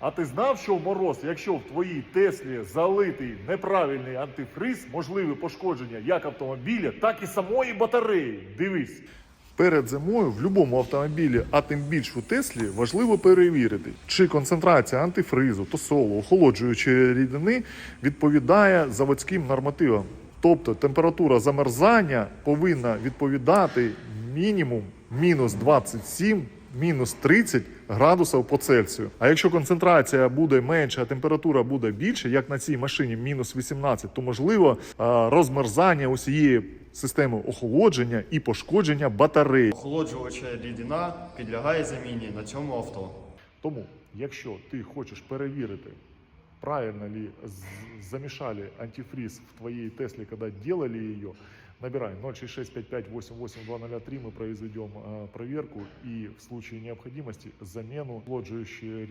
А ти знав, що в мороз, якщо в твоїй Теслі залитий неправильний антифриз, можливе пошкодження як автомобіля, так і самої батареї. Дивись. Перед зимою в будь-якому автомобілі, а тим більше у Теслі, важливо перевірити, чи концентрація антифризу, тосолу, охолоджуючої рідини відповідає заводським нормативам. Тобто температура замерзання повинна відповідати мінімум мінус 27 мінус 30 градусів по Цельсію. А якщо концентрація буде менша, а температура буде більше, як на цій машині мінус 18, то можливо розмерзання усієї системи охолодження і пошкодження батареї. Охолоджувача рідина підлягає заміні на цьому авто. Тому, якщо ти хочеш перевірити, правильно ли з- замешали антифриз в твоей Тесле, когда делали ее, набирай 06655882003, мы произведем э, проверку и в случае необходимости замену охлаждающей